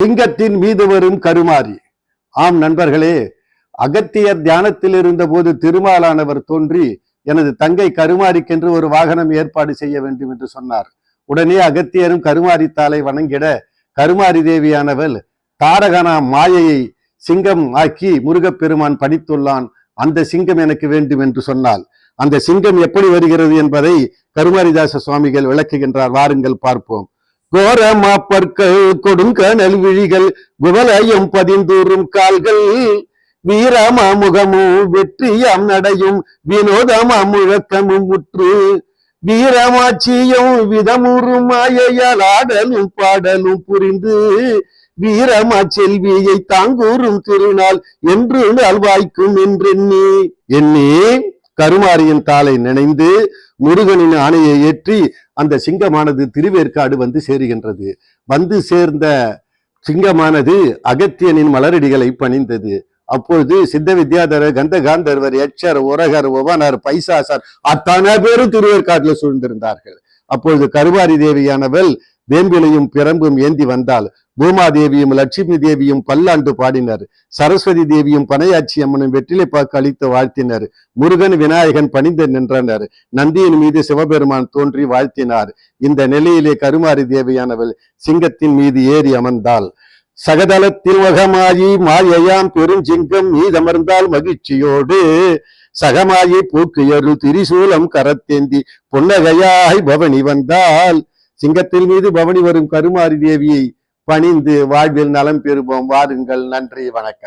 சிங்கத்தின் மீது வரும் கருமாரி ஆம் நண்பர்களே அகத்தியர் தியானத்தில் இருந்தபோது திருமாலானவர் தோன்றி எனது தங்கை கருமாரிக்கென்று ஒரு வாகனம் ஏற்பாடு செய்ய வேண்டும் என்று சொன்னார். உடனே அகத்தியரும் கருமாரி தாளை வணங்கிட கருமாரி தேவியானவள் தாரகனா மாயையை சிங்கம் ஆக்கி முருகப்பெருமான் பணித்துள்ளான். அந்த சிங்கம் எனக்கு வேண்டும் என்று சொன்னாள். அந்த சிங்கம் எப்படி வருகிறது என்பதை கருமாரிதாச சுவாமிகள் விளக்குகின்றார். வாருங்கள் பார்ப்போம். கோரமா மாப்பற்கள் கொடுங்கனல் விழிகள் குவலயம் பதிந்தூறும் கால்கள். வீரமா முகமும் வெற்றியாம் நடையும் வினோதமா முழக்கமும் முற்று வீரமாட்சியும் விதமுறும் மாயையால் ஆடலும் பாடலும் புரிந்து. வீரமா செல்வியை தாங்கூறும் திருநாள் என்று நல்வாய்க்கும் என்றெண்ணி. எண்ணி கருமாரியின் தாளை நினைந்து முருகனின் ஆணையை ஏற்றி அந்த சிங்கமானது திருவேற்காடு வந்து சேருகின்றது. வந்து சேர்ந்த சிங்கமானது அகத்தியனின் மலரடிகளை பணிந்தது. அப்பொழுது சித்த வித்யாதரர் கந்தகாந்தர்வர் எச்சர் உரகர் உவனர் பைசாசர் அத்தனை பேரும் திருவேற்காட்டில் சூழ்ந்திருந்தார்கள். அப்பொழுது கருவாரி தேவியானவள் வேம்பிலையும் பிரம்பும் ஏந்தி வந்தால் பூமாதேவியும் லட்சுமி தேவியும் பல்லாண்டு பாடினர். சரஸ்வதி தேவியும் பனையாட்சி அம்மனும் வெற்றிலை பாக்கு அளித்து வாழ்த்தினர். முருகன் விநாயகன் பணிந்து நின்றனர். நந்தியின் மீது சிவபெருமான் தோன்றி வாழ்த்தினார். இந்த நிலையிலே கருமாரி தேவியானவள் சிங்கத்தின் மீது ஏறி அமர்ந்தாள். சகதலத்தில் வகமாயி மாயையாம் பெருஞ்சிங்கம் மீதமர்ந்தால் மகிழ்ச்சியோடு. சகமாயி பூக்குயரு திரிசூலம் கரத்தேந்தி புன்னகையாய் பவனி வந்தால் சிங்கத்தில் மீது பவனி வரும் கருமாரி தேவியை பணிந்து வாழ்வில் நலம் பெறுவோம். வாருங்கள். நன்றி. வணக்கம்.